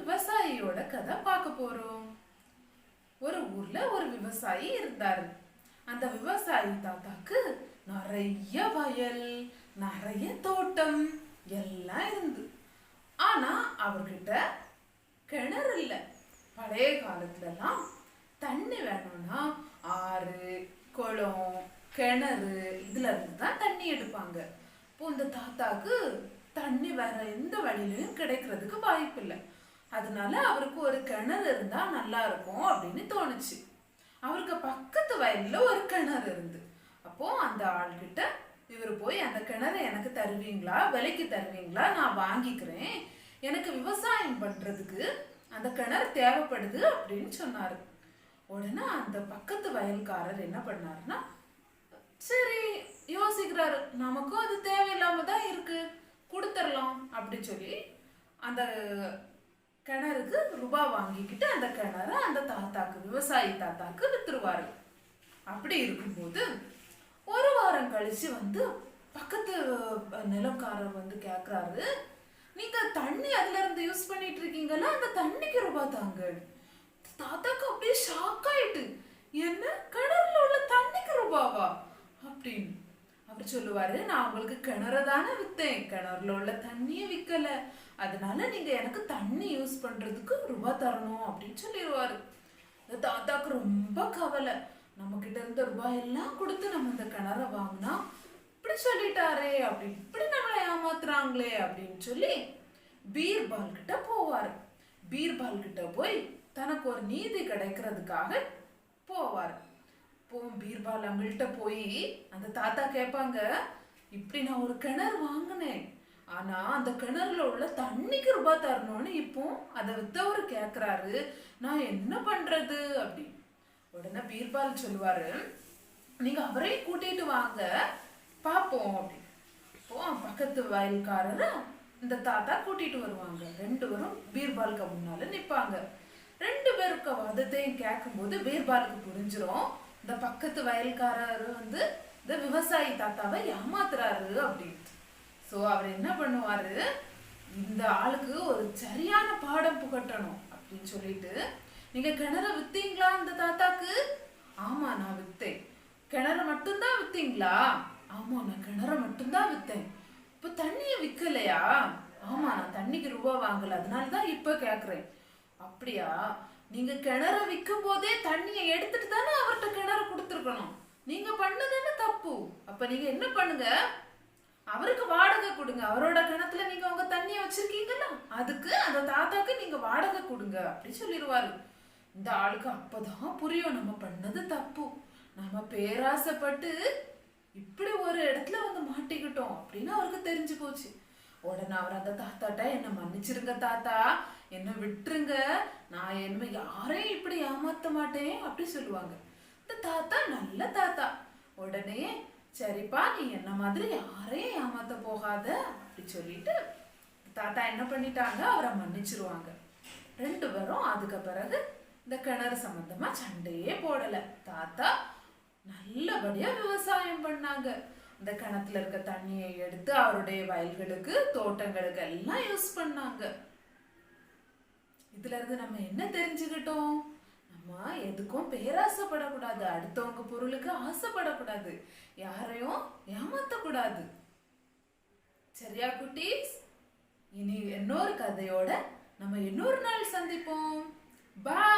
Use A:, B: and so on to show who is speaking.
A: விவசாயியோட கதை பார்க்க போறோம். ஒரு ஊர்ல ஒரு விவசாயி இருந்தாரு. அந்த விவசாயி தாத்தாக்கு நிறைய வயல் நிறைய தோட்டம் எல்லாம் இருந்து. ஆனா அவர்கிட்ட கிணறு இல்ல. பழைய காலத்துலலாம் தண்ணி வேணும்னா ஆறு குளம் கிணறு இதுல இருந்து தான் தண்ணி எடுப்பாங்க. இப்போ இந்த தாத்தாக்கு தண்ணி வேற எந்த வழியிலையும் கிடைக்கிறதுக்கு வாய்ப்பு இல்லை அதனால அவருக்கு ஒரு கிணறு இருந்தா நல்லா இருக்கும் அப்படின்னு தோணுச்சு. அவருக்கு பக்கத்து வயல்ல ஒரு கிணறு இருந்து. அப்போ அந்த ஆள்கிட்ட இவர் போய் அந்த கிணறு எனக்கு தருவீங்களா? விலைக்கு தருவீங்களா? நான் வாங்கிக்கிறேன். எனக்கு விவசாயம் பண்றதுக்கு அந்த கிணறு தேவைப்படுது அப்படின்னு சொன்னாரு. உடனே அந்த பக்கத்து வயல்காரர் என்ன பண்ணாருன்னா சரி யோசிக்கிறாரு. நமக்கும் அது தேவையில்லாம தான் இருக்கு. கொடுத்துடலாம் அப்படின்னு சொல்லி அந்த கிணறுக்கு ரூபாய் வாங்கிக்கிட்டு அந்த கிணறு அந்த தாத்தாக்கு விவசாயி தாத்தாக்கு வித்துருவாரு. அப்படி இருக்கும்போது ஒரு வாரம் கழிச்சு வந்து பக்கத்து நிலக்காரர் வந்து கேட்குறாரு நீங்க தண்ணி அதுல இருந்து யூஸ் பண்ணிட்டு இருக்கீங்கல்ல அந்த தண்ணிக்கு ரூபாய் தாங்க. தாத்தாக்கு அப்படியே ஷாக் ஆயிட்டு என்ன? கிணறுல உள்ள தண்ணிக்கு ரூபாவா? அப்படின்னு. அவர் சொல்லுவாரு. நான் உங்களுக்கு கிணறு தானே வித்தேன். கிணறுல உள்ள தண்ணியை விற்கல அதனால நீங்க எனக்கு தண்ணி யூஸ் பண்றதுக்கு ரூபா தரணும் அப்படின்னு சொல்லிடுவாரு. தாத்தாக்கு ரொம்ப கவலை. நம்ம கிட்ட இருந்த ரூபாய் எல்லாம் கொடுத்து நம்ம இந்த கிணற வாங்கினா இப்படி சொல்லிட்டாரே அப்படி இப்படி நம்மளை ஏமாத்துறாங்களே அப்படின்னு சொல்லி பீர்பால் கிட்ட போவார். பீர்பால் கிட்ட போய் தனக்கு ஒரு நீதி கிடைக்கிறதுக்காக போவார். இப்போ பீர்பால் அவங்கள்ட்ட போய் அந்த தாத்தா கேட்பாங்க இப்படி நான் ஒரு கிணறு வாங்கினேன். ஆனா அந்த கிணறுல உள்ள தண்ணிக்கு ரூபாய் தரணும்னு இப்போ அதை வித்தவர் கேட்குறாரு நான் என்ன பண்றது? அப்படி. உடனே பீர்பால் சொல்லுவாரு நீங்க அவரையும் கூட்டிட்டு வாங்க பாப்போம். அப்படி. இப்போ பக்கத்து வயல்காரர் இந்த தாத்தா கூட்டிட்டு வருவாங்க. ரெண்டு பேரும் பீர்பாலுக்கு முன்னால நிப்பாங்க. ரெண்டு பேருக்கு வாதத்தையும் கேட்கும்போது பீர்பாலுக்கு புரிஞ்சிடும் இந்த பக்கத்து வயல்காரர் வந்து இந்த விவசாயி தாத்தாவை ஏமாத்துறாரு அப்படின்ட்டு. ஸோ அவர் என்ன பண்ணுவாரு? இந்த ஆளுக்கு ஒரு சரியான பாடம் புகட்டணும் அப்படின்னு சொல்லிட்டு நீங்க கிணறு வித்தீங்களா இந்த தாத்தாக்கு? ஆமா நான் வித்தேன். கிணறு மட்டும்தான் வித்தீங்களா? ஆமா நான் கிணற மட்டும்தான் வித்தேன். இப்ப தண்ணியை விற்கலையா ஆமா நான் தண்ணிக்கு ரூபா வாங்கல அதனால தான் இப்ப கேக்குறேன். அப்படியா? நீங்க கிணற விற்கும் போதே தண்ணியை எடுத்துட்டு தானே அவர்கிட்ட கிணறு கொடுத்துருக்கணும். நீங்க பண்ணதானே தப்பு. அப்ப நீங்க என்ன பண்ணுங்க? அவருக்கு வாடகை கொடுங்க. அவரோட கிணத்துல நீங்க உங்க தண்ணிய வச்சிருக்கீங்கல்ல அதுக்கு அந்த தாத்தாக்கு நீங்க வாடகை கொடுங்க அப்படி சொல்லிடுவாரு. இந்த ஆளுக்கு அப்பதான் புரியும் நம்ம பண்ணது தப்பு. நம்ம பேராசைப்பட்டு இப்படி ஒரு இடத்துல வந்து மாட்டிக்கிட்டோம் அப்படின்னு அவருக்கு தெரிஞ்சு போச்சு. உடனே அவர் அந்த தாத்தாட்ட என்ன மன்னிச்சிருங்க தாத்தா. என்ன விட்டுருங்க. நான் என்ன யாரையும் இப்படி ஏமாத்த மாட்டேன். அப்படி சொல்லுவாங்க. இந்த தாத்தா நல்ல தாத்தா. உடனே சரிப்பா நீ என்ன மாதிரி யாரையும் ஏமாத்த போகாத. அப்படி சொல்லிட்டு தாத்தா என்ன பண்ணிட்டாங்க? அவரை மன்னிச்சிருவாங்க. ரெண்டு பேரும் அதுக்கு பிறகு இந்த கிணறு சம்பந்தமா சண்டையே போடல. தாத்தா நல்லபடியா விவசாயம் பண்ணாங்க. இந்த கிணத்துல இருக்க தண்ணியை எடுத்து அவருடைய வயல்களுக்கு தோட்டங்களுக்கு எல்லாம் யூஸ் பண்ணாங்க. இதுல இருந்து நம்ம என்ன தெரிஞ்சுக்கிட்டோம்? நம்ம எதுக்கும் பேராசைப்படக்கூடாது. அடுத்தவங்க பொருளுக்கு ஆசைப்படக்கூடாது. யாரையும் ஏமாத்தக்கூடாது. சரியா குட்டீஸ்? இனி இன்னொரு கதையோட நம்ம இன்னொரு நாள் சந்திப்போம். பாய்